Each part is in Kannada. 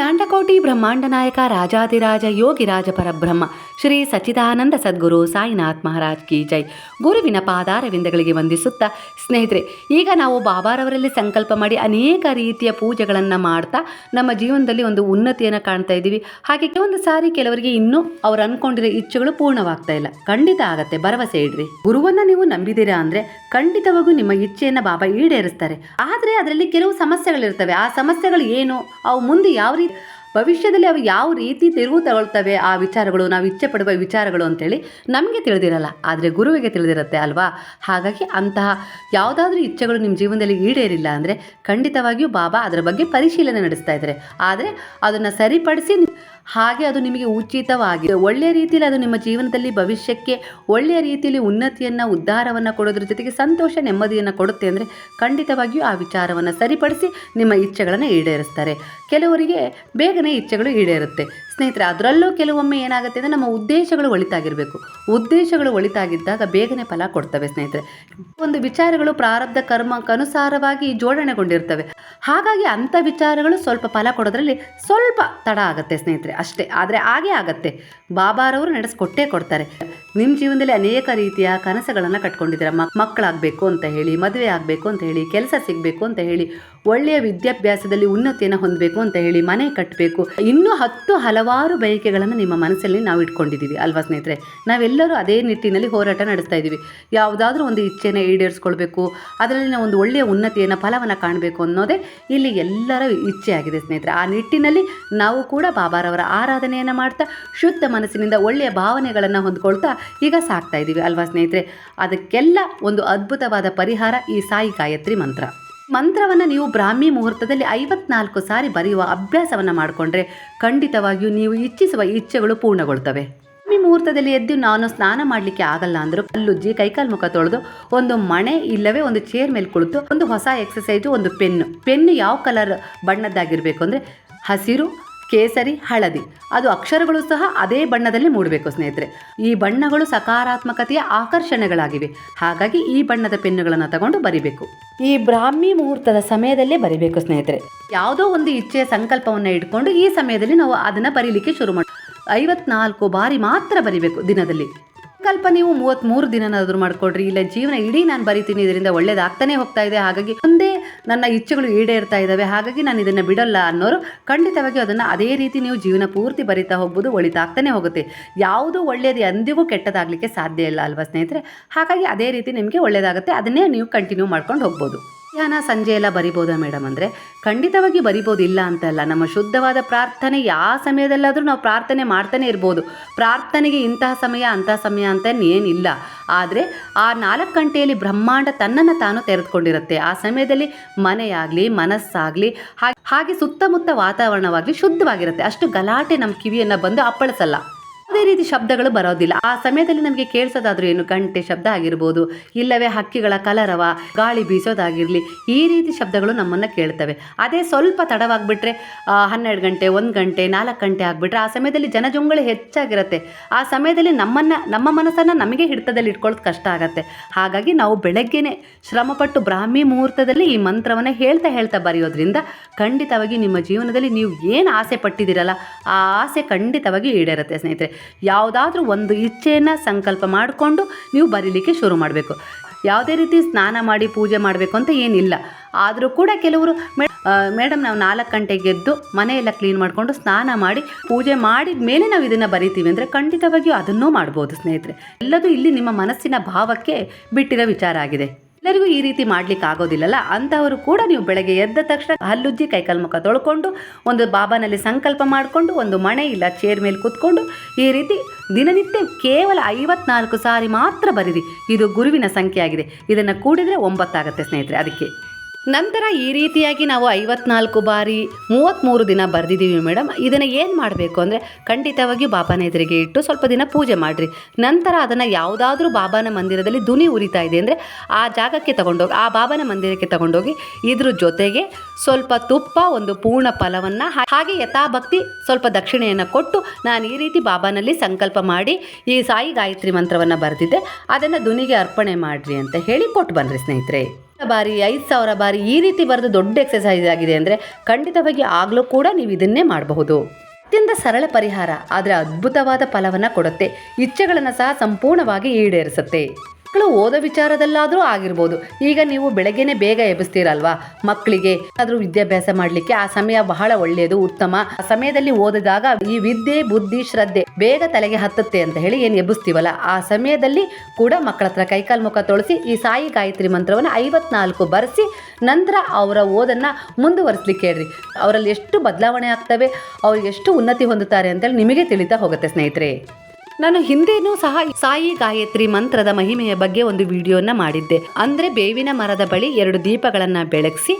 ಅಖಿಲಾಂಡಕೋಟಿ ಬ್ರಹ್ಮಾಂಡ ನಾಯಕ ರಾಜಾದಿರಾಜ ಯೋಗಿರಾಜ ಪರಬ್ರಹ್ಮ ಶ್ರೀ ಸಚ್ಚಿದಾನಂದ ಸದ್ಗುರು ಸಾಯಿನಾಥ್ ಮಹಾರಾಜ್ ಕಿ ಜೈ. ಗುರುವಿನ ಪಾದಾರವಿಂದಗಳಿಗೆ ವಂದಿಸುತ್ತಾ, ಸ್ನೇಹಿತರೆ, ಈಗ ನಾವು ಬಾಬಾರವರಲ್ಲಿ ಸಂಕಲ್ಪ ಮಾಡಿ ಅನೇಕ ರೀತಿಯ ಪೂಜೆಗಳನ್ನು ಮಾಡ್ತಾ, ನಮ್ಮ ಜೀವನದಲ್ಲಿ ಒಂದು ಉನ್ನತಿಯನ್ನು ಕಾಣ್ತಾ ಇದ್ದೀವಿ. ಹಾಗೆ ಕೆಲವೊಂದು ಸಾರಿ ಕೆಲವರಿಗೆ ಇನ್ನೂ ಅವ್ರು ಅನ್ಕೊಂಡಿರೋ ಇಚ್ಛೆಗಳು ಪೂರ್ಣವಾಗ್ತಾ ಇಲ್ಲ. ಖಂಡಿತ ಆಗತ್ತೆ, ಭರವಸೆ ಇಡ್ರಿ. ಗುರುವನ್ನ ನೀವು ನಂಬಿದ್ದೀರಾ ಅಂದರೆ ಖಂಡಿತವಾಗೂ ನಿಮ್ಮ ಇಚ್ಛೆಯನ್ನು ಬಾಬಾ ಈಡೇರಿಸ್ತಾರೆ. ಆದರೆ ಅದರಲ್ಲಿ ಕೆಲವು ಸಮಸ್ಯೆಗಳಿರ್ತವೆ. ಆ ಸಮಸ್ಯೆಗಳು ಏನು? ಅವು ಮುಂದೆ ಯಾವ ರೀತಿ ಭವಿಷ್ಯದಲ್ಲಿ ಅವು ಯಾವ ರೀತಿ ತಿರುವು ತಗೊಳ್ತವೆ, ಆ ವಿಚಾರಗಳು, ನಾವು ಇಚ್ಛೆ ಪಡುವ ವಿಚಾರಗಳು ಅಂತೇಳಿ ನಮಗೆ ತಿಳಿದಿರಲ್ಲ. ಆದರೆ ಗುರುವಿಗೆ ತಿಳಿದಿರುತ್ತೆ ಅಲ್ವಾ? ಹಾಗಾಗಿ ಅಂತಹ ಯಾವುದಾದ್ರೂ ಇಚ್ಛೆಗಳು ನಿಮ್ಮ ಜೀವನದಲ್ಲಿ ಈಡೇರಿಲ್ಲ ಅಂದರೆ ಖಂಡಿತವಾಗಿಯೂ ಬಾಬಾ ಅದರ ಬಗ್ಗೆ ಪರಿಶೀಲನೆ ನಡೆಸ್ತಾ ಇದ್ದಾರೆ. ಆದರೆ ಅದನ್ನು ಸರಿಪಡಿಸಿ ಹಾಗೆ ಅದು ನಿಮಗೆ ಉಚಿತವಾಗಿದೆ. ಒಳ್ಳೆಯ ರೀತಿಯಲ್ಲಿ ಅದು ನಿಮ್ಮ ಜೀವನದಲ್ಲಿ ಭವಿಷ್ಯಕ್ಕೆ ಒಳ್ಳೆಯ ರೀತಿಯಲ್ಲಿ ಉನ್ನತಿಯನ್ನು, ಉದ್ಧಾರವನ್ನು ಕೊಡೋದ್ರ ಜೊತೆಗೆ ಸಂತೋಷ, ನೆಮ್ಮದಿಯನ್ನು ಕೊಡುತ್ತೆ ಅಂದರೆ ಖಂಡಿತವಾಗಿಯೂ ಆ ವಿಚಾರವನ್ನು ಸರಿಪಡಿಸಿ ನಿಮ್ಮ ಇಚ್ಛೆಗಳನ್ನು ಈಡೇರಿಸ್ತಾರೆ. ಕೆಲವರಿಗೆ ಬೇಗನೆ ಇಚ್ಛೆಗಳು ಈಡೇರುತ್ತೆ. ಸ್ನೇಹಿತರೆ, ಅದರಲ್ಲೂ ಕೆಲವೊಮ್ಮೆ ಏನಾಗುತ್ತೆ ಅಂದರೆ ನಮ್ಮ ಉದ್ದೇಶಗಳು ಒಳಿತಾಗಿರಬೇಕು. ಉದ್ದೇಶಗಳು ಒಳಿತಾಗಿದ್ದಾಗ ಬೇಗನೆ ಫಲ ಕೊಡ್ತವೆ ಸ್ನೇಹಿತರೆ. ಒಂದು ವಿಚಾರಗಳು ಪ್ರಾರಬ್ಧ ಕರ್ಮಕ್ಕನುಸಾರವಾಗಿ ಜೋಡಣೆಗೊಂಡಿರ್ತವೆ. ಹಾಗಾಗಿ ಅಂಥ ವಿಚಾರಗಳು ಸ್ವಲ್ಪ ಫಲ ಕೊಡೋದ್ರಲ್ಲಿ ಸ್ವಲ್ಪ ತಡ ಆಗುತ್ತೆ ಸ್ನೇಹಿತರೆ, ಅಷ್ಟೇ. ಆದರೆ ಹಾಗೆ ಆಗತ್ತೆ. ಬಾಬಾರವರು ನಡೆಸ್ಕೊಟ್ಟೇ ಕೊಡ್ತಾರೆ. ನಿಮ್ಮ ಜೀವನದಲ್ಲಿ ಅನೇಕ ರೀತಿಯ ಕನಸುಗಳನ್ನು ಕಟ್ಕೊಂಡಿದ್ದೀರ? ಮಕ್ ಮಕ್ಕಳಾಗಬೇಕು ಅಂತ ಹೇಳಿ, ಮದುವೆ ಆಗಬೇಕು ಅಂತ ಹೇಳಿ, ಕೆಲಸ ಸಿಗಬೇಕು ಅಂತ ಹೇಳಿ, ಒಳ್ಳೆಯ ವಿದ್ಯಾಭ್ಯಾಸದಲ್ಲಿ ಉನ್ನತಿಯನ್ನು ಹೊಂದಬೇಕು ಅಂತ ಹೇಳಿ, ಮನೆ ಕಟ್ಟಬೇಕು ಇನ್ನೂ ಹತ್ತು ಹಲವಾರು ಬಯಕೆಗಳನ್ನು ನಿಮ್ಮ ಮನಸ್ಸಲ್ಲಿ ನಾವು ಇಟ್ಕೊಂಡಿದ್ದೀವಿ, ಅಲ್ವಾ ಸ್ನೇಹಿತರೆ? ನಾವೆಲ್ಲರೂ ಅದೇ ನಿಟ್ಟಿನಲ್ಲಿ ಹೋರಾಟ ನಡೆಸ್ತಾ ಇದ್ದೀವಿ. ಯಾವುದಾದ್ರೂ ಒಂದು ಇಚ್ಛೆನ ಈಡೇರಿಸ್ಕೊಳ್ಬೇಕು ಅದರಲ್ಲಿ ಒಂದು ಒಳ್ಳೆಯ ಉನ್ನತಿಯನ್ನು, ಫಲವನ್ನು ಕಾಣಬೇಕು ಅನ್ನೋದೇ ಇಲ್ಲಿ ಎಲ್ಲರ ಇಚ್ಛೆ ಆಗಿದೆ ಸ್ನೇಹಿತರೆ. ಆ ನಿಟ್ಟಿನಲ್ಲಿ ನಾವು ಕೂಡ ಬಾಬಾರವರ ಆರಾಧನೆಯನ್ನು ಮಾಡ್ತಾ, ಶುದ್ಧ ಮನಸ್ಸಿನಿಂದ ಒಳ್ಳೆಯ ಭಾವನೆಗಳನ್ನು ಹೊಂದ್ಕೊಳ್ತಾ ಈಗ ಸಾಕ್ತಾ ಇದ್ದೀವಿ, ಅಲ್ವಾ ಸ್ನೇಹಿತರೆ? ಅದಕ್ಕೆಲ್ಲ ಒಂದು ಅದ್ಭುತವಾದ ಪರಿಹಾರ ಈ ಸಾಯಿ ಗಾಯತ್ರಿ ಮಂತ್ರ. ಮಂತ್ರವನ್ನು ನೀವು ಬ್ರಾಹ್ಮಿ ಮುಹೂರ್ತದಲ್ಲಿ ಐವತ್ನಾಲ್ಕು ಸಾರಿ ಬರೆಯುವ ಅಭ್ಯಾಸವನ್ನು ಮಾಡಿಕೊಂಡ್ರೆ ಖಂಡಿತವಾಗಿಯೂ ನೀವು ಇಚ್ಛಿಸುವ ಇಚ್ಛೆಗಳು ಪೂರ್ಣಗೊಳ್ತವೆ. ಬ್ರಾಹ್ಮಿ ಮುಹೂರ್ತದಲ್ಲಿ ಎದ್ದು ನಾನು ಸ್ನಾನ ಮಾಡಲಿಕ್ಕೆ ಆಗಲ್ಲ ಅಂದರೂ ಕಲ್ಲುಜ್ಜಿ ಕೈಕಾಲು ಮುಖ ತೊಳೆದು ಒಂದು ಮಣೆ ಇಲ್ಲವೇ ಒಂದು ಚೇರ್ ಮೇಲೆ ಕುಳಿತು ಒಂದು ಹೊಸ ಎಕ್ಸಸೈಜು ಒಂದು ಪೆನ್ನು. ಪೆನ್ನು ಯಾವ ಕಲರ್ ಬಣ್ಣದ್ದಾಗಿರಬೇಕು ಅಂದರೆ ಹಸಿರು ಕೇಸರಿ, ಹಳದಿ. ಅದು ಅಕ್ಷರಗಳು ಸಹ ಅದೇ ಬಣ್ಣದಲ್ಲಿ ಮೂಡಬೇಕು ಸ್ನೇಹಿತರೆ. ಈ ಬಣ್ಣಗಳು ಸಕಾರಾತ್ಮಕತೆಯ ಆಕರ್ಷಣೆಗಳಾಗಿವೆ. ಹಾಗಾಗಿ ಈ ಬಣ್ಣದ ಪೆನ್ನುಗಳನ್ನು ತಗೊಂಡು ಬರಿಬೇಕು. ಈ ಬ್ರಾಹ್ಮಿ ಮುಹೂರ್ತದ ಸಮಯದಲ್ಲೇ ಬರಿಬೇಕು ಸ್ನೇಹಿತರೆ. ಯಾವುದೋ ಒಂದು ಇಚ್ಛೆಯ ಸಂಕಲ್ಪವನ್ನು ಇಟ್ಕೊಂಡು ಈ ಸಮಯದಲ್ಲಿ ನಾವು ಅದನ್ನು ಬರೀಲಿಕ್ಕೆ ಶುರು ಮಾಡಿ ಐವತ್ನಾಲ್ಕು ಬಾರಿ ಮಾತ್ರ ಬರಿಬೇಕು ದಿನದಲ್ಲಿ. ಸಂಕಲ್ಪ ನೀವು ಮೂವತ್ತ್ಮೂರು ದಿನನಾದರೂ ಮಾಡ್ಕೊಡ್ರಿ. ಇಲ್ಲ, ಜೀವನ ಇಡೀ ನಾನು ಬರಿತೀನಿ, ಇದರಿಂದ ಒಳ್ಳೇದಾಗ್ತಾನೆ ಹೋಗ್ತಾ ಇದೆ. ಹಾಗಾಗಿ ಒಂದೇ ನನ್ನ ಇಚ್ಛೆಗಳು ಈಡೇರ್ತಾ ಇದ್ದಾವೆ. ಹಾಗಾಗಿ ನಾನು ಇದನ್ನು ಬಿಡಲ್ಲ ಅನ್ನೋರು ಖಂಡಿತವಾಗಿ ಅದನ್ನು ಅದೇ ರೀತಿ ನೀವು ಜೀವನ ಪೂರ್ತಿ ಬರಿತಾ ಹೋಗ್ಬೋದು, ಒಳಿತಾಗ್ತಾನೆ ಹೋಗುತ್ತೆ. ಯಾವುದು ಒಳ್ಳೆಯದು ಎಂದಿಗೂ ಕೆಟ್ಟದಾಗಲಿಕ್ಕೆ ಸಾಧ್ಯ ಇಲ್ಲ ಅಲ್ವಾ ಸ್ನೇಹಿತರೆ? ಹಾಗಾಗಿ ಅದೇ ರೀತಿ ನಿಮಗೆ ಒಳ್ಳೆಯದಾಗುತ್ತೆ ಅದನ್ನೇ ನೀವು ಕಂಟಿನ್ಯೂ ಮಾಡ್ಕೊಂಡು ಹೋಗ್ಬೋದು. ಮಧ್ಯಾಹ್ನ ಸಂಜೆ ಎಲ್ಲ ಬರಿಬೋದಾ ಮೇಡಮ್ ಅಂದರೆ? ಖಂಡಿತವಾಗಿ ಬರಿಬೋದಿಲ್ಲ ಅಂತಲ್ಲ. ನಮ್ಮ ಶುದ್ಧವಾದ ಪ್ರಾರ್ಥನೆ ಯಾವ ಸಮಯದಲ್ಲಾದರೂ ನಾವು ಪ್ರಾರ್ಥನೆ ಮಾಡ್ತಾನೆ ಇರ್ಬೋದು. ಪ್ರಾರ್ಥನೆಗೆ ಇಂತಹ ಸಮಯ, ಅಂತಹ ಸಮಯ ಅಂತ ಏನಿಲ್ಲ. ಆದರೆ ಆ ನಾಲ್ಕು ಗಂಟೆಯಲ್ಲಿ ಬ್ರಹ್ಮಾಂಡ ತನ್ನನ್ನು ತಾನು ತೆರೆದುಕೊಂಡಿರುತ್ತೆ. ಆ ಸಮಯದಲ್ಲಿ ಮನೆಯಾಗಲಿ, ಮನಸ್ಸಾಗಲಿ ಹಾಗೆ ಸುತ್ತಮುತ್ತ ವಾತಾವರಣವಾಗಲಿ ಶುದ್ಧವಾಗಿರುತ್ತೆ. ಅಷ್ಟು ಗಲಾಟೆ ನಮ್ಮ ಕಿವಿಯನ್ನು ಬಂದು ಅಪ್ಪಳಿಸಲ್ಲ. ಯಾವುದೇ ರೀತಿ ಶಬ್ದಗಳು ಬರೋದಿಲ್ಲ. ಆ ಸಮಯದಲ್ಲಿ ನಮಗೆ ಕೇಳಿಸೋದಾದ್ರೂ ಏನು ಗಂಟೆ ಶಬ್ದ ಆಗಿರ್ಬೋದು, ಇಲ್ಲವೇ ಹಕ್ಕಿಗಳ ಕಲರವ, ಗಾಳಿ ಬೀಸೋದಾಗಿರಲಿ, ಈ ರೀತಿ ಶಬ್ದಗಳು ನಮ್ಮನ್ನು ಕೇಳ್ತವೆ. ಅದೇ ಸ್ವಲ್ಪ ತಡವಾಗಿಬಿಟ್ರೆ ಹನ್ನೆರಡು ಗಂಟೆ, ಒಂದು ಗಂಟೆ, ನಾಲ್ಕು ಗಂಟೆ ಆಗಿಬಿಟ್ರೆ ಆ ಸಮಯದಲ್ಲಿ ಜನಜೊಂಗಳಿ ಹೆಚ್ಚಾಗಿರುತ್ತೆ. ಆ ಸಮಯದಲ್ಲಿ ನಮ್ಮನ್ನು, ನಮ್ಮ ಮನಸ್ಸನ್ನು ನಮಗೆ ಹಿಡಿತದಲ್ಲಿ ಇಟ್ಕೊಳ್ಳೋದು ಕಷ್ಟ ಆಗುತ್ತೆ. ಹಾಗಾಗಿ ನಾವು ಬೆಳಗ್ಗೆನೇ ಶ್ರಮಪಟ್ಟು ಬ್ರಾಹ್ಮಿ ಮುಹೂರ್ತದಲ್ಲಿ ಈ ಮಂತ್ರವನ್ನು ಹೇಳ್ತಾ ಹೇಳ್ತಾ ಬರೆಯೋದ್ರಿಂದ ಖಂಡಿತವಾಗಿ ನಿಮ್ಮ ಜೀವನದಲ್ಲಿ ನೀವು ಏನು ಆಸೆ ಪಟ್ಟಿದ್ದೀರಲ್ಲ, ಆ ಆಸೆ ಖಂಡಿತವಾಗಿ ಈಡೇರುತ್ತೆ ಸ್ನೇಹಿತರೆ. ಯಾವುದಾದ್ರೂ ಒಂದು ಇಚ್ಛೆಯನ್ನು ಸಂಕಲ್ಪ ಮಾಡಿಕೊಂಡು ನೀವು ಬರೀಲಿಕ್ಕೆ ಶುರು ಮಾಡಬೇಕು. ಯಾವುದೇ ರೀತಿ ಸ್ನಾನ ಮಾಡಿ ಪೂಜೆ ಮಾಡಬೇಕು ಅಂತ ಏನಿಲ್ಲ. ಆದರೂ ಕೂಡ ಕೆಲವರು ಮೇಡಮ್ ನಾವು ನಾಲ್ಕು ಗಂಟೆಗೆ ಎದ್ದು ಮನೆಯೆಲ್ಲ ಕ್ಲೀನ್ ಮಾಡಿಕೊಂಡು ಸ್ನಾನ ಮಾಡಿ ಪೂಜೆ ಮಾಡಿದ ಮೇಲೆ ನಾವು ಇದನ್ನು ಬರಿತೀವಿ ಅಂದರೆ ಖಂಡಿತವಾಗಿಯೂ ಅದನ್ನೂ ಮಾಡ್ಬೋದು ಸ್ನೇಹಿತರೆ. ಎಲ್ಲದೂ ಇಲ್ಲಿ ನಿಮ್ಮ ಮನಸ್ಸಿನ ಭಾವಕ್ಕೆ ಬಿಟ್ಟಿರೋ ವಿಚಾರ ಆಗಿದೆ. ಎಲ್ಲರಿಗೂ ಈ ರೀತಿ ಮಾಡ್ಲಿಕ್ಕೆ ಆಗೋದಿಲ್ಲಲ್ಲ? ಅಂತವರು ಕೂಡ ನೀವು ಬೆಳಗ್ಗೆ ಎದ್ದ ತಕ್ಷಣ ಹಲ್ಲುಜ್ಜಿ ಕೈಕಾಲು ಮುಖ ತೊಳ್ಕೊಂಡು, ಒಂದು ಬಾಬಾನಲ್ಲಿ ಸಂಕಲ್ಪ ಮಾಡಿಕೊಂಡು, ಒಂದು ಮಣೆ ಇಲ್ಲ ಚೇರ್ ಮೇಲೆ ಕೂತ್ಕೊಂಡು, ಈ ರೀತಿ ದಿನನಿತ್ಯ ಕೇವಲ ಐವತ್ನಾಲ್ಕು ಸಾರಿ ಮಾತ್ರ ಬರೀರಿ. ಇದು ಗುರುವಿನ ಸಂಖ್ಯೆ ಆಗಿದೆ ಇದನ್ನು ಕೂಡಿದರೆ ಒಂಬತ್ತಾಗತ್ತೆ ಸ್ನೇಹಿತರೆ, ಅದಕ್ಕೆ. ನಂತರ ಈ ರೀತಿಯಾಗಿ ನಾವು ಐವತ್ನಾಲ್ಕು ಬಾರಿ ಮೂವತ್ತ್ಮೂರು ದಿನ ಬರೆದಿದ್ದೀವಿ ಮೇಡಮ್. ಇದನ್ನು ಏನು ಮಾಡಬೇಕು ಅಂದರೆ ಖಂಡಿತವಾಗಿ ಬಾಬಾನ ಎದುರಿಗೆ ಇಟ್ಟು ಸ್ವಲ್ಪ ದಿನ ಪೂಜೆ ಮಾಡಿರಿ. ನಂತರ ಅದನ್ನು ಯಾವುದಾದ್ರೂ ಬಾಬಾನ ಮಂದಿರದಲ್ಲಿ ಧುನಿ ಉರಿತಾ ಇದೆ ಅಂದರೆ ಆ ಜಾಗಕ್ಕೆ ತಗೊಂಡೋಗಿ, ಆ ಬಾಬಾನ ಮಂದಿರಕ್ಕೆ ತಗೊಂಡೋಗಿ ಇದ್ರ ಜೊತೆಗೆ ಸ್ವಲ್ಪ ತುಪ್ಪ, ಒಂದು ಪೂರ್ಣ ಫಲವನ್ನು, ಹಾಗೆ ಯಥಾಭಕ್ತಿ ಸ್ವಲ್ಪ ದಕ್ಷಿಣೆಯನ್ನು ಕೊಟ್ಟು ನಾನು ಈ ರೀತಿ ಬಾಬಾನಲ್ಲಿ ಸಂಕಲ್ಪ ಮಾಡಿ ಈ ಸಾಯಿ ಗಾಯತ್ರಿ ಮಂತ್ರವನ್ನು ಬರೆದಿದ್ದೆ. ಅದನ್ನು ಧುನಿಗೆ ಅರ್ಪಣೆ ಮಾಡಿರಿ ಅಂತ ಹೇಳಿ ಕೊಟ್ಟು ಬನ್ನಿರಿ ಸ್ನೇಹಿತರೆ. ಬಾರಿ, ಐದು ಸಾವಿರ ಬಾರಿ ಈ ರೀತಿ ಬರೆದು ದೊಡ್ಡ ಎಕ್ಸಸೈಸ್ ಆಗಿದೆ ಅಂದರೆ ಖಂಡಿತವಾಗಿ ಆಗಲೂ ಕೂಡ ನೀವು ಇದನ್ನೇ ಮಾಡಬಹುದು. ಅತ್ಯಂತ ಸರಳ ಪರಿಹಾರ, ಆದರೆ ಅದ್ಭುತವಾದ ಫಲವನ್ನು ಕೊಡುತ್ತೆ. ಇಚ್ಛೆಗಳನ್ನು ಸಹ ಸಂಪೂರ್ಣವಾಗಿ ಈಡೇರಿಸುತ್ತೆ. ಮಕ್ಕಳು ಓದೋ ವಿಚಾರದಲ್ಲಾದರೂ ಆಗಿರ್ಬೋದು. ಈಗ ನೀವು ಬೆಳಗ್ಗೆನೆ ಬೇಗ ಎಬ್ಬಿಸ್ತೀರಲ್ವಾ? ಮಕ್ಕಳಿಗೆ ಆದರೂ ವಿದ್ಯಾಭ್ಯಾಸ ಮಾಡಲಿಕ್ಕೆ ಆ ಸಮಯ ಬಹಳ ಒಳ್ಳೆಯದು, ಉತ್ತಮ. ಆ ಸಮಯದಲ್ಲಿ ಓದಿದಾಗ ಈ ವಿದ್ಯೆ, ಬುದ್ಧಿ, ಶ್ರದ್ಧೆ ಬೇಗ ತಲೆಗೆ ಹತ್ತುತ್ತೆ ಅಂತ ಹೇಳಿ ಏನು ಎಬ್ಬಿಸ್ತೀವಲ್ಲ? ಆ ಸಮಯದಲ್ಲಿ ಕೂಡ ಮಕ್ಕಳ ಹತ್ರ ಕೈಕಾಲು ಮುಖ ತೊಳಸಿ ಈ ಸಾಯಿ ಗಾಯತ್ರಿ ಮಂತ್ರವನ್ನು ಐವತ್ನಾಲ್ಕು ಬರೆಸಿ ನಂತರ ಅವರ ಓದನ್ನು ಮುಂದುವರಿಸ್ಲಿಕ್ಕೆ ಹೇಳ್ರಿ. ಅವರಲ್ಲಿ ಎಷ್ಟು ಬದಲಾವಣೆ ಆಗ್ತವೆ, ಅವ್ರು ಎಷ್ಟು ಉನ್ನತಿ ಹೊಂದುತ್ತಾರೆ ಅಂತೇಳಿ ನಿಮಗೆ ತಿಳಿತಾ ಹೋಗುತ್ತೆ ಸ್ನೇಹಿತರೆ. ನಾನು ಹಿಂದೆನೂ ಸಹ ಸಾಯಿ ಗಾಯತ್ರಿ ಮಂತ್ರದ ಮಹಿಮೆಯ ಬಗ್ಗೆ ಒಂದು ವಿಡಿಯೋನ ಮಾಡಿದ್ದೆ. ಅಂದರೆ ಬೇವಿನ ಮರದ ಬಳಿ ಎರಡು ದೀಪಗಳನ್ನು ಬೆಳಗಿಸಿ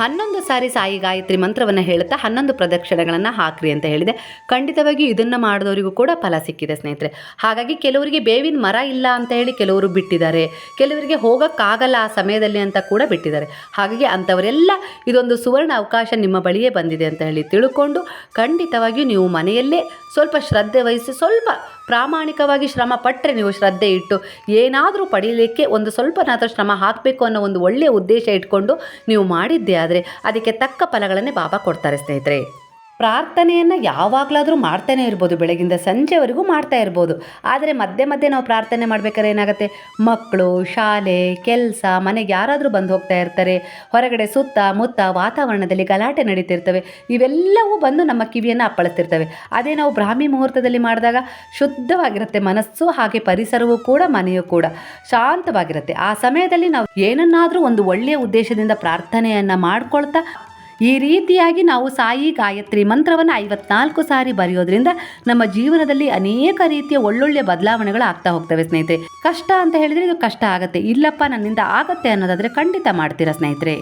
ಹನ್ನೊಂದು ಸಾರಿ ಸಾಯಿ ಗಾಯತ್ರಿ ಮಂತ್ರವನ್ನು ಹೇಳುತ್ತಾ ಹನ್ನೊಂದು ಪ್ರದಕ್ಷಿಣೆಗಳನ್ನು ಹಾಕ್ರಿ ಅಂತ ಹೇಳಿದೆ. ಖಂಡಿತವಾಗಿ ಇದನ್ನು ಮಾಡಿದವರಿಗೂ ಕೂಡ ಫಲ ಸಿಕ್ಕಿದೆ ಸ್ನೇಹಿತರೆ. ಹಾಗಾಗಿ ಕೆಲವರಿಗೆ ಬೇವಿನ ಮರ ಇಲ್ಲ ಅಂತ ಹೇಳಿ ಕೆಲವರು ಬಿಟ್ಟಿದ್ದಾರೆ. ಕೆಲವರಿಗೆ ಹೋಗೋಕ್ಕಾಗಲ್ಲ ಆ ಸಮಯದಲ್ಲಿ ಅಂತ ಕೂಡ ಬಿಟ್ಟಿದ್ದಾರೆ. ಹಾಗಾಗಿ ಅಂಥವರೆಲ್ಲ ಇದೊಂದು ಸುವರ್ಣ ಅವಕಾಶ ನಿಮ್ಮ ಬಳಿಯೇ ಬಂದಿದೆ ಅಂತ ಹೇಳಿ ತಿಳ್ಕೊಂಡು ಖಂಡಿತವಾಗಿಯೂ ನೀವು ಮನೆಯಲ್ಲೇ ಸ್ವಲ್ಪ ಶ್ರದ್ಧೆ ವಹಿಸಿ ಸ್ವಲ್ಪ ಪ್ರಾಮಾಣಿಕವಾಗಿ ಶ್ರಮ ಪಟ್ಟರೆ ನೀವು ಶ್ರದ್ಧೆ ಇಟ್ಟು ಏನಾದರೂ ಪಡೀಲಿಕ್ಕೆ ಒಂದು ಸ್ವಲ್ಪನಾದರೂ ಶ್ರಮ ಹಾಕಬೇಕು ಅನ್ನೋ ಒಂದು ಒಳ್ಳೆಯ ಉದ್ದೇಶ ಇಟ್ಕೊಂಡು ನೀವು ಮಾಡಿದ್ದೆ ಆದರೆ ಅದಕ್ಕೆ ತಕ್ಕ ಫಲಗಳನ್ನೇ ಬಾಬಾ ಕೊಡ್ತಾರೆ ಸ್ನೇಹಿತರೆ. ಪ್ರಾರ್ಥನೆಯನ್ನು ಯಾವಾಗಲಾದರೂ ಮಾಡ್ತಾನೆ ಇರ್ಬೋದು, ಬೆಳಗಿಂದ ಸಂಜೆವರೆಗೂ ಮಾಡ್ತಾ ಇರ್ಬೋದು. ಆದರೆ ಮಧ್ಯೆ ಮಧ್ಯೆ ನಾವು ಪ್ರಾರ್ಥನೆ ಮಾಡ್ಬೇಕಾದ್ರೆ ಏನಾಗುತ್ತೆ? ಮಕ್ಕಳು ಶಾಲೆ, ಕೆಲಸ, ಮನೆಗೆ ಯಾರಾದರೂ ಬಂದು ಹೋಗ್ತಾ ಇರ್ತಾರೆ. ಹೊರಗಡೆ ಸುತ್ತ ಮುತ್ತ ವಾತಾವರಣದಲ್ಲಿ ಗಲಾಟೆ ನಡೀತಿರ್ತವೆ. ಇವೆಲ್ಲವೂ ಬಂದು ನಮ್ಮ ಕಿವಿಯನ್ನು ಅಪ್ಪಳಿಸ್ತಿರ್ತವೆ. ಅದೇ ನಾವು ಬ್ರಾಹ್ಮಿ ಮುಹೂರ್ತದಲ್ಲಿ ಮಾಡಿದಾಗ ಶುದ್ಧವಾಗಿರುತ್ತೆ ಮನಸ್ಸು, ಹಾಗೆ ಪರಿಸರವೂ ಕೂಡ, ಮನೆಯೂ ಕೂಡ. ಶಾಂತವಾಗಿರುತ್ತೆ. ಆ ಸಮಯದಲ್ಲಿ ನಾವು ಏನನ್ನಾದರೂ ಒಂದು ಒಳ್ಳೆಯ ಉದ್ದೇಶದಿಂದ ಪ್ರಾರ್ಥನೆಯನ್ನು ಮಾಡ್ಕೊಳ್ತಾ ಈ ರೀತಿಯಾಗಿ ನಾವು ಸಾಯಿ ಗಾಯತ್ರಿ ಮಂತ್ರವನ್ನು ಐವತ್ನಾಲ್ಕು ಸಾರಿ ಬರೆಯೋದ್ರಿಂದ ನಮ್ಮ ಜೀವನದಲ್ಲಿ ಅನೇಕ ರೀತಿಯ ಒಳ್ಳೊಳ್ಳೆ ಬದಲಾವಣೆಗಳು ಆಗ್ತಾ ಹೋಗ್ತವೆ ಸ್ನೇಹಿತರೆ. ಕಷ್ಟ ಅಂತ ಹೇಳಿದ್ರೆ ಇದು ಕಷ್ಟ ಆಗುತ್ತೆ. ಇಲ್ಲಪ್ಪ, ನನ್ನಿಂದ ಆಗತ್ತೆ ಅನ್ನೋದಾದರೆ ಖಂಡಿತ ಮಾಡ್ತೀರಾ ಸ್ನೇಹಿತರೆ?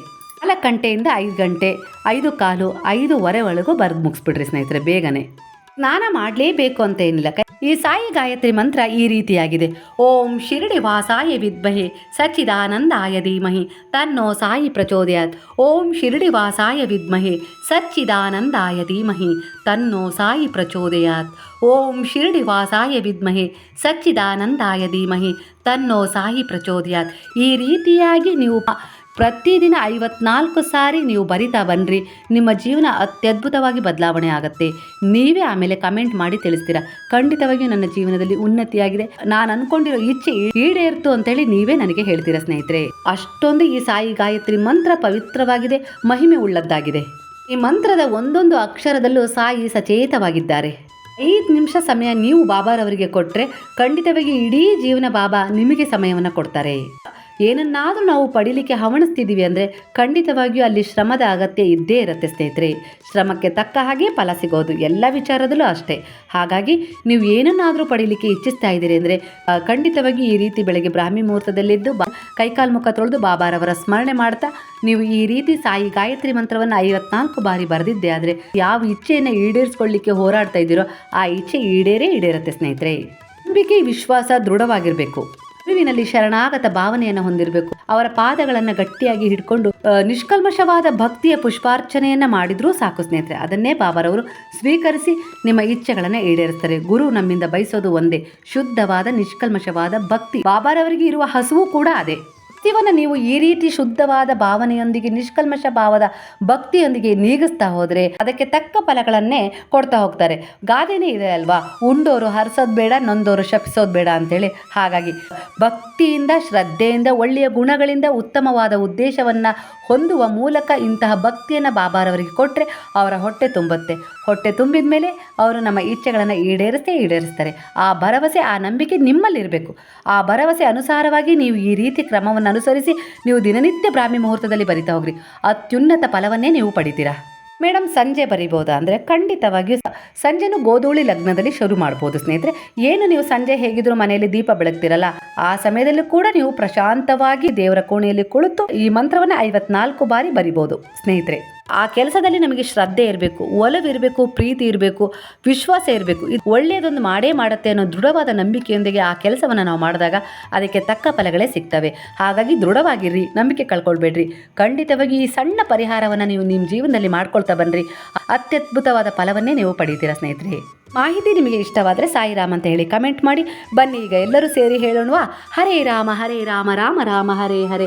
ನಾಲ್ಕು ಗಂಟೆಯಿಂದ ಐದು ಗಂಟೆ, ಐದು ಕಾಲು, ಐದೂವರೆ ಒಳಗೂ ಬರೆದು ಮುಗಿಸ್ಬಿಡ್ರಿ ಸ್ನೇಹಿತರೆ, ಬೇಗನೆ. ಸ್ನಾನ ಮಾಡಲೇಬೇಕು ಅಂತ ಏನಿಲ್ಲ. ಈ ಸಾಯಿ ಗಾಯತ್ರಿ ಮಂತ್ರ ಈ ರೀತಿಯಾಗಿದೆ. ಓಂ ಶಿರಡಿ ವಾಸಾಯ ವಿದ್ಮಹೆ ಸಚ್ಚಿದಾನಂದಾಯ ಧೀಮಹಿ ತನ್ನೋ ಸಾಯಿ ಪ್ರಚೋದಯಾತ್. ಓಂ ಶಿರಡಿ ವಾಸಾಯ ವಿದ್ಮಹೆ ಸಚ್ಚಿದಾನಂದಾಯ ಧೀಮಹಿ ತನ್ನೋ ಸಾಯಿ ಪ್ರಚೋದಯಾತ್. ಓಂ ಶಿರಡಿ ವಾಸಾಯ ವಿದ್ಮಹೆ ಸಚ್ಚಿದಾನಂದಾಯ ಧೀಮಹಿ ತನ್ನೋ ಸಾಯಿ ಪ್ರಚೋದಯಾತ್. ಈ ರೀತಿಯಾಗಿ ನೀವು ಪ್ರತಿದಿನ ಐವತ್ನಾಲ್ಕು ಸಾರಿ ನೀವು ಬರಿತಾ ಬನ್ನಿರಿ ನಿಮ್ಮ ಜೀವನ ಅತ್ಯದ್ಭುತವಾಗಿ ಬದಲಾವಣೆ ಆಗುತ್ತೆ. ನೀವೇ ಆಮೇಲೆ ಕಮೆಂಟ್ ಮಾಡಿ ತಿಳಿಸ್ತೀರಾ. ಖಂಡಿತವಾಗಿಯೂ ನನ್ನ ಜೀವನದಲ್ಲಿ ಉನ್ನತಿಯಾಗಿದೆ. ನಾನು ಅನ್ಕೊಂಡಿರೋ ಇಚ್ಛೆ ಈಡೇರ್ತು ಅಂತೇಳಿ ನೀವೇ ನನಗೆ ಹೇಳ್ತೀರಾ ಸ್ನೇಹಿತರೆ. ಅಷ್ಟೊಂದು ಈ ಸಾಯಿ ಗಾಯತ್ರಿ ಮಂತ್ರ ಪವಿತ್ರವಾಗಿದೆ, ಮಹಿಮೆ ಉಳ್ಳದ್ದಾಗಿದೆ. ಈ ಮಂತ್ರದ ಒಂದೊಂದು ಅಕ್ಷರದಲ್ಲೂ ಸಾಯಿ ಸಚೇತವಾಗಿದ್ದಾರೆ. ಐದು ನಿಮಿಷ ಸಮಯ ನೀವು ಬಾಬಾರವರಿಗೆ ಕೊಟ್ಟರೆ ಖಂಡಿತವಾಗಿ ಇಡೀ ಜೀವನ ಬಾಬಾ ನಿಮಗೆ ಸಮಯವನ್ನು ಕೊಡ್ತಾರೆ. ಏನನ್ನಾದರೂ ನಾವು ಪಡೀಲಿಕ್ಕೆ ಹವಣಿಸ್ತಿದ್ದೀವಿ ಅಂದರೆ ಖಂಡಿತವಾಗಿಯೂ ಅಲ್ಲಿ ಶ್ರಮದ ಅಗತ್ಯ ಇದ್ದೇ ಇರುತ್ತೆ ಸ್ನೇಹಿತರೆ. ಶ್ರಮಕ್ಕೆ ತಕ್ಕ ಹಾಗೆ ಫಲ ಸಿಗೋದು ಎಲ್ಲ ವಿಚಾರದಲ್ಲೂ ಅಷ್ಟೇ. ಹಾಗಾಗಿ ನೀವು ಏನನ್ನಾದರೂ ಪಡೀಲಿಕ್ಕೆ ಇಚ್ಛಿಸ್ತಾ ಇದ್ದೀರಿ ಅಂದರೆ ಖಂಡಿತವಾಗಿ ಈ ರೀತಿ ಬೆಳಗ್ಗೆ ಬ್ರಾಹ್ಮಿ ಮುಹೂರ್ತದಲ್ಲಿದ್ದು ಬಾ, ಕೈಕಾಲು ಮುಖ ತೊಳೆದು ಬಾಬಾರವರ ಸ್ಮರಣೆ ಮಾಡ್ತಾ, ನೀವು ಈ ರೀತಿ ಸಾಯಿ ಗಾಯತ್ರಿ ಮಂತ್ರವನ್ನು ಐವತ್ನಾಲ್ಕು ಬಾರಿ ಬರೆದಿದ್ದೆ ಆದರೆ ಯಾವ ಇಚ್ಛೆಯನ್ನು ಈಡೇರಿಸ್ಕೊಳ್ಳಿಕ್ಕೆ ಹೋರಾಡ್ತಾ ಇದ್ದೀರೋ, ಆ ಇಚ್ಛೆ ಈಡೇರೇ ಈಡೇರುತ್ತೆ ಸ್ನೇಹಿತರೆ. ನಂಬಿಕೆ, ವಿಶ್ವಾಸ ದೃಢವಾಗಿರಬೇಕು. ಗುರುವಿನಲ್ಲಿ ಶರಣಾಗತ ಭಾವನೆಯನ್ನು ಹೊಂದಿರಬೇಕು. ಅವರ ಪಾದಗಳನ್ನು ಗಟ್ಟಿಯಾಗಿ ಹಿಡ್ಕೊಂಡು ನಿಷ್ಕಲ್ಮಶವಾದ ಭಕ್ತಿಯ ಪುಷ್ಪಾರ್ಚನೆಯನ್ನ ಮಾಡಿದ್ರೂ ಸಾಕು ಸ್ನೇಹಿತರೆ. ಅದನ್ನೇ ಬಾಬಾರವರು ಸ್ವೀಕರಿಸಿ ನಿಮ್ಮ ಇಚ್ಛೆಗಳನ್ನು ಈಡೇರಿಸ್ತಾರೆ. ಗುರು ನಮ್ಮಿಂದ ಬಯಸೋದು ಒಂದೇ. ಶುದ್ಧವಾದ, ನಿಷ್ಕಲ್ಮಶವಾದ ಭಕ್ತಿ. ಬಾಬಾರವರಿಗೆ ಇರುವ ಹಸುವು ಕೂಡ ಅದೇ. ಭಕ್ತಿಯನ್ನು ನೀವು ಈ ರೀತಿ ಶುದ್ಧವಾದ ಭಾವನೆಯೊಂದಿಗೆ, ನಿಷ್ಕಲ್ಮಶ ಭಾವದ ಭಕ್ತಿಯೊಂದಿಗೆ ನೀಗಿಸ್ತಾ ಹೋದರೆ ಅದಕ್ಕೆ ತಕ್ಕ ಫಲಗಳನ್ನೇ ಕೊಡ್ತಾ ಹೋಗ್ತಾರೆ. ಗಾದೆನೇ ಇದೆ ಅಲ್ವಾ? ಉಂಡೋರು ಹರಿಸೋದು ಬೇಡ, ನೊಂದೋರು ಶಪಿಸೋದು ಬೇಡ ಅಂತೇಳಿ. ಹಾಗಾಗಿ ಭಕ್ತಿಯಿಂದ, ಶ್ರದ್ಧೆಯಿಂದ, ಒಳ್ಳೆಯ ಗುಣಗಳಿಂದ ಉತ್ತಮವಾದ ಉದ್ದೇಶವನ್ನು ಹೊಂದುವ ಮೂಲಕ ಇಂತಹ ಭಕ್ತಿಯನ್ನು ಬಾಬಾರವರಿಗೆ ಕೊಟ್ಟರೆ ಅವರ ಹೊಟ್ಟೆ ತುಂಬುತ್ತೆ. ಹೊಟ್ಟೆ ತುಂಬಿದ ಮೇಲೆ ಅವರು ನಮ್ಮ ಇಚ್ಛೆಗಳನ್ನು ಈಡೇರಿಸೇ ಈಡೇರಿಸ್ತಾರೆ. ಆ ಭರವಸೆ, ಆ ನಂಬಿಕೆ ನಿಮ್ಮಲ್ಲಿರಬೇಕು. ಆ ಭರವಸೆ ಅನುಸಾರವಾಗಿ ನೀವು ಈ ರೀತಿ ಕ್ರಮವನ್ನು ಅನುಸರಿಸಿ ನೀವು ದಿನನಿತ್ಯ ಬ್ರಾಹ್ಮಿ ಮುಹೂರ್ತದಲ್ಲಿ ಬರಿತಾ ಹೋಗ್ರಿ. ಅತ್ಯುನ್ನತ ಫಲವನ್ನೇ ನೀವು ಪಡಿತೀರಾ. ಮೇಡಮ್ ಸಂಜೆ ಬರಿಬೋದಾ? ಅಂದರೆ ಖಂಡಿತವಾಗಿಯೂ ಸಂಜೆನೂ ಗೋಧೂಳಿ ಲಗ್ನದಲ್ಲಿ ಶುರು ಮಾಡ್ಬೋದು ಸ್ನೇಹಿತರೆ. ಏನು ನೀವು ಸಂಜೆ ಹೇಗಿದ್ರು ಮನೆಯಲ್ಲಿ ದೀಪ ಬೆಳಗ್ತಿರಲ್ಲ, ಆ ಸಮಯದಲ್ಲೂ ಕೂಡ ನೀವು ಪ್ರಶಾಂತವಾಗಿ ದೇವರ ಕೋಣೆಯಲ್ಲಿ ಕುಳಿತು ಈ ಮಂತ್ರವನ್ನು ಐವತ್ನಾಲ್ಕು ಬಾರಿ ಬರಿಬೋದು ಸ್ನೇಹಿತರೆ. ಆ ಕೆಲಸದಲ್ಲಿ ನಮಗೆ ಶ್ರದ್ಧೆ ಇರಬೇಕು ಒಲವಿರಬೇಕು ಪ್ರೀತಿ ಇರಬೇಕು, ವಿಶ್ವಾಸ ಇರಬೇಕು. ಇದು ಒಳ್ಳೆಯದೊಂದು ಮಾಡೇ ಮಾಡುತ್ತೆ ಅನ್ನೋ ದೃಢವಾದ ನಂಬಿಕೆಯೊಂದಿಗೆ ಆ ಕೆಲಸವನ್ನು ನಾವು ಮಾಡಿದಾಗ ಅದಕ್ಕೆ ತಕ್ಕ ಫಲಗಳೇ ಸಿಗ್ತವೆ. ಹಾಗಾಗಿ ದೃಢವಾಗಿರ್ರಿ, ನಂಬಿಕೆ ಕಳ್ಕೊಳ್ಬೇಡ್ರಿ. ಖಂಡಿತವಾಗಿ ಈ ಸಣ್ಣ ಪರಿಹಾರವನ್ನು ನೀವು ನಿಮ್ಮ ಜೀವನದಲ್ಲಿ ಮಾಡ್ಕೊಳ್ತಾ ಬನ್ನಿರಿ ಅತ್ಯದ್ಭುತವಾದ ಫಲವನ್ನೇ ನೀವು ಪಡೀತೀರಾ ಸ್ನೇಹಿತರೆ. ಮಾಹಿತಿ ನಿಮಗೆ ಇಷ್ಟವಾದರೆ ಸಾಯಿರಾಮ್ ಅಂತ ಹೇಳಿ ಕಮೆಂಟ್ ಮಾಡಿ. ಬನ್ನಿ, ಈಗ ಎಲ್ಲರೂ ಸೇರಿ ಹೇಳೋಣವಾ? ಹರೇ ರಾಮ ಹರೇ ರಾಮ ರಾಮ ರಾಮ, ಹರೇ ಹರೇ.